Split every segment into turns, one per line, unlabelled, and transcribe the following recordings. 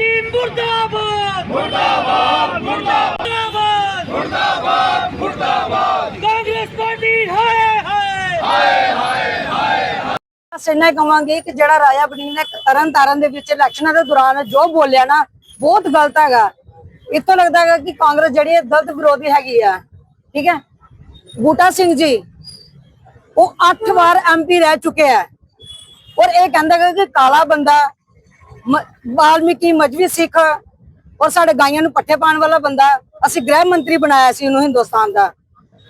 Party ਮੁਰਦਾਬਾਦ। ਮੁਰਦਾਬਾਦ ਮੁਰਦਾਬਾਦ। ਮੁਰਦਾਬਾਦ ਮੁਰਦਾਬਾਦ। ਕਾਂਗਰਸ ਪਾਰਟੀ, ਹਾਏ ਹਾਏ।
ਬਸ ਇੰਨਾ ਹੀ ਕਿ ਜਿਹੜਾ ਰਾਜਾ ਬਣੀ ਨੇ ਤਰਨ ਤਾਰਨ ਦੇ ਵਿੱਚ ਇਲੈਕਸ਼ਨਾਂ ਦੇ ਦੌਰਾਨ ਜੋ ਬੋਲਿਆ ਨਾ, ਬਹੁਤ ਗਲਤ ਹੈਗਾ। ਇੱਥੋਂ ਲੱਗਦਾ ਹੈਗਾ ਕਿ ਕਾਂਗਰਸ ਜਿਹੜੀ ਹੈ ਗਲਤ ਵਿਰੋਧੀ ਹੈਗੀ ਆ। ਠੀਕ ਹੈ? ਬੂਟਾ ਸਿੰਘ ਜੀ, ਉਹ 8 ਵਾਰ ਐਮਪੀ ਰਹਿ ਚੁੱਕੇ ਆ। ਔਰ ਇਹ ਕਹਿੰਦਾ ਹੈਗਾ ਕਿ ਕਾਲਾ ਬੰਦਾ ਵਾਲਮੀਕੀ ਮਜਵੀ ਸਿੱਖ ਔਰ ਸਾਡੇ ਗਾਈਆਂ ਨੂੰ ਪੱਠੇ ਪਾਉਣ ਵਾਲਾ ਬੰਦਾ, ਅਸੀਂ ਗ੍ਰਹਿ ਮੰਤਰੀ ਬਣਾਇਆ ਸੀ ਉਹਨੂੰ ਹਿੰਦੁਸਤਾਨ ਦਾ।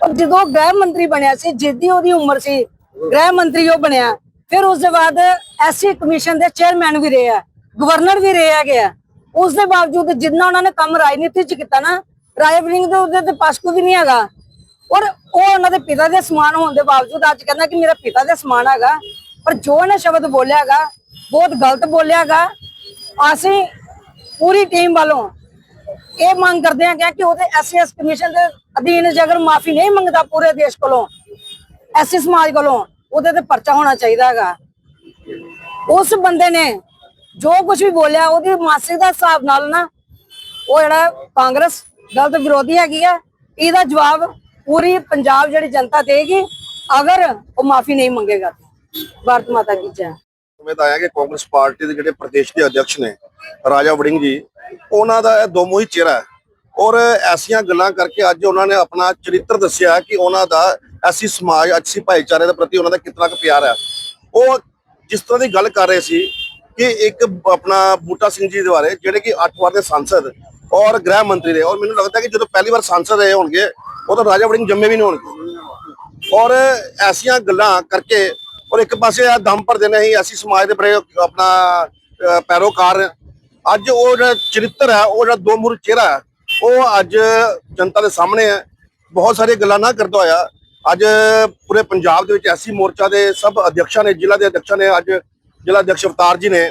ਔਰ ਜਦੋਂ ਗ੍ਰਹਿ ਮੰਤਰੀ ਬਣਿਆ ਸੀ, ਜਿੱਦੀ ਉਹਦੀ ਉਮਰ ਸੀ, ਗ੍ਰਹਿ ਮੰਤਰੀ ਉਹ ਬਣਿਆ। ਫਿਰ ਉਸ ਦੇ ਬਾਅਦ ਐਸਸੀ ਕਮਿਸ਼ਨ ਦੇ ਚੇਅਰਮੈਨ ਵੀ ਰਹੇ ਆ, ਗਵਰਨਰ ਵੀ ਰਹੇ ਹੈਗੇ ਆ। ਉਸ ਦੇ ਬਾਵਜੂਦ ਜਿੰਨਾ ਉਹਨਾਂ ਨੇ ਕੰਮ ਰਾਜਨੀਤੀ ਚ ਕੀਤਾ ਨਾ, ਰਾਜਾ ਦੇ ਉਹਦੇ ਤੇ ਪਾਸਕੂ ਵੀ ਨਹੀਂ ਹੈਗਾ। ਔਰ ਉਹ ਉਹਨਾਂ ਦੇ ਪਿਤਾ ਦੇ ਸਮਾਨ ਹੋਣ ਦੇ ਬਾਵਜੂਦ ਅੱਜ ਕਹਿੰਦਾ ਕਿ ਮੇਰਾ ਪਿਤਾ ਦੇ ਸਮਾਨ ਹੈਗਾ, ਪਰ ਜੋ ਉਹਨੇ ਸ਼ਬਦ ਬੋਲਿਆ ਹੈਗਾ, ਬਹੁਤ ਗਲਤ ਬੋਲਿਆ ਹੈਗਾ ਅਸੀਂ ਪੂਰੀ ਟੀਮ ਵੱਲੋਂ ਇਹ ਮੰਗ ਕਰਦੇ ਹਾਂ ਕਿ ਉਹਦੇ ਐਸਐਸ ਕਮਿਸ਼ਨ ਦੇ ਅਧੀਨ ਜੇ ਅਗਰ ਮਾਫੀ ਨਹੀਂ ਮੰਗਦਾ ਪੂਰੇ ਦੇਸ਼ ਕੋਲੋਂ, ਐਸੀ ਸਮਾਜ ਕੋਲੋਂ, ਉਹਦੇ ਤੇ ਪਰਚਾ ਹੋਣਾ ਚਾਹੀਦਾ ਹੈਗਾ। ਉਸ ਬੰਦੇ ਨੇ ਜੋ ਕੁਝ ਵੀ ਬੋਲਿਆ, ਉਹਦੀ ਮਾਸਿਕ ਦਾ ਹਿਸਾਬ ਨਾਲ ਨਾ, ਉਹ ਜਿਹੜਾ ਕਾਂਗਰਸ ਗਲਤ ਵਿਰੋਧੀ ਹੈਗੀ ਆ, ਇਹਦਾ ਜਵਾਬ ਪੂਰੀ ਪੰਜਾਬ ਜਿਹੜੀ ਜਨਤਾ ਦੇਗੀ, ਅਗਰ ਉਹ ਮਾਫੀ ਨਹੀਂ ਮੰਗੇਗਾ। ਭਾਰਤ ਮਾਤਾ ਕੀ ਜੈ।
ਉਮੀਦ ਆਇਆ ਕਿ ਕਾਂਗਰਸ ਪਾਰਟੀ ਦੇ ਜਿਹੜੇ ਪ੍ਰਦੇਸ਼ ਦੇ ਅਧਿਕਸ਼ ਨੇ, ਰਾਜਾ ਵੜਿੰਗ ਜੀ, ਉਹਨਾਂ ਦਾ ਇਹ ਦੋਮੋਹੀ ਚਿਹਰਾ ਹੈ। ਔਰ ਐਸੀਆਂ ਗੱਲਾਂ ਕਰਕੇ ਅੱਜ ਉਹਨਾਂ ਨੇ ਆਪਣਾ ਚਰਿੱਤਰ ਦੱਸਿਆ ਕਿ ਉਹਨਾਂ ਦਾ ਐਸੀ ਸਮਾਜ ਅੱਛੀ ਭਾਈਚਾਰੇ ਦੇ ਪ੍ਰਤੀ ਉਹਨਾਂ ਦਾ ਕਿੰਨਾ ਕੁ ਪਿਆਰ ਹੈ। ਉਹ ਜਿਸ ਤਰ੍ਹਾਂ ਦੀ ਗੱਲ ਕਰ ਰਹੇ ਸੀ ਕਿ ਇੱਕ ਆਪਣਾ ਬੂਟਾ ਸਿੰਘ ਜੀ ਦੇ ਬਾਰੇ, ਜਿਹੜੇ ਕਿ 8 ਵਾਰ ਦੇ ਸੰਸਦ ਔਰ ਗ੍ਰਹਿ ਮੰਤਰੀ ਰਹੇ। ਔਰ ਮੈਨੂੰ ਲੱਗਦਾ ਕਿ ਜਦੋਂ ਪਹਿਲੀ ਵਾਰ ਸੰਸਦ ਰਹੇ ਹੋਣਗੇ, ਉਦੋਂ ਰਾਜਾ ਵੜਿੰਗ ਜੰਮੇ ਵੀ ਨਹੀਂ ਹੋਣਗੇ। ਔਰ ਐਸੀਆਂ ਗੱਲਾਂ ਕਰਕੇ ਔਰ ਇੱਕ ਪਾਸੇ ਆ ਦਮ ਭਰਦੇ ਨੇ ਅਸੀਂ ਐਸੀ ਸਮਾਜ ਦੇ ਬੜੇ ਆਪਣਾ ਪੈਰੋਕਾਰ ਅੱਜ ਉਹ ਜਿਹੜਾ ਚਰਿੱਤਰ ਹੈ, ਉਹ ਜਿਹੜਾ ਦੋ ਮੁਰ ਚਿਹਰਾ ਹੈ, ਉਹ ਅੱਜ ਜਨਤਾ ਦੇ ਸਾਹਮਣੇ ਹੈ। ਬਹੁਤ ਸਾਰੀਆਂ ਗੱਲਾਂ ਨਾ ਕਰਦਾ ਹੋਇਆ। ਅੱਜ ਪੂਰੇ ਪੰਜਾਬ ਦੇ ਵਿੱਚ ਐਸੀ ਮੋਰਚਾ ਦੇ ਸਭ ਅਧਿਕਸ਼ਾਂ ਨੇ, ਜ਼ਿਲ੍ਹਾ ਦੇ ਅਧਿਕਸ਼ਾਂ ਨੇ ਅੱਜ ਜ਼ਿਲ੍ਹਾ ਅਧਿਕਸ਼ ਅਵਤਾਰ ਜੀ ਨੇ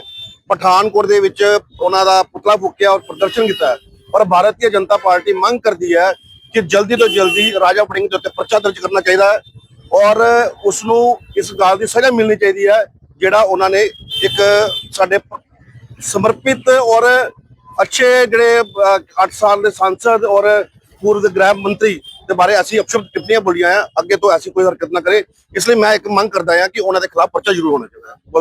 ਪਠਾਨਕੋਟ ਦੇ ਵਿੱਚ ਉਹਨਾਂ ਦਾ ਪੁਤਲਾ ਫੂਕਿਆ ਔਰ ਪ੍ਰਦਰਸ਼ਨ ਕੀਤਾ ਔਰ ਭਾਰਤੀ ਜਨਤਾ ਪਾਰਟੀ ਮੰਗ ਕਰਦੀ ਹੈ ਕਿ ਜਲਦੀ ਤੋਂ ਜਲਦੀ ਰਾਜਾ ਵੜਿੰਗ ਦੇ ਉੱਤੇ ਪਰਚਾ ਦਰਜ ਕਰਨਾ ਚਾਹੀਦਾ ਹੈ। ਔਰ ਉਸ ਨੂੰ ਇਸ ਗੱਲ ਦੀ ਸਜ਼ਾ ਮਿਲਣੀ ਚਾਹੀਦੀ ਹੈ, ਜਿਹੜਾ ਉਹਨਾਂ ਨੇ ਇੱਕ ਸਾਡੇ ਸਮਰਪਿਤ ਔਰ ਅੱਛੇ ਜਿਹੜੇ 8 ਸਾਲ ਦੇ ਸੰਸਦ ਔਰ ਪੂਰਵ ਗ੍ਰਹਿ ਮੰਤਰੀ ਦੇ ਬਾਰੇ ਅਸੀਂ ਅਪਸ਼ਬਦ ਟਿੱਪਣੀਆਂ ਬੋਲੀਆਂ ਆ, ਅੱਗੇ ਤੋਂ ਐਸੀ ਕੋਈ ਹਰਕਤ ਨਾ ਕਰੇ। ਇਸ ਲਈ ਮੈਂ ਇੱਕ ਮੰਗ ਕਰਦਾ ਹਾਂ ਕਿ ਉਹਨਾਂ ਦੇ ਖਿਲਾਫ ਪਰਚਾ ਜ਼ਰੂਰ ਹੋਣਾ ਚਾਹੀਦਾ।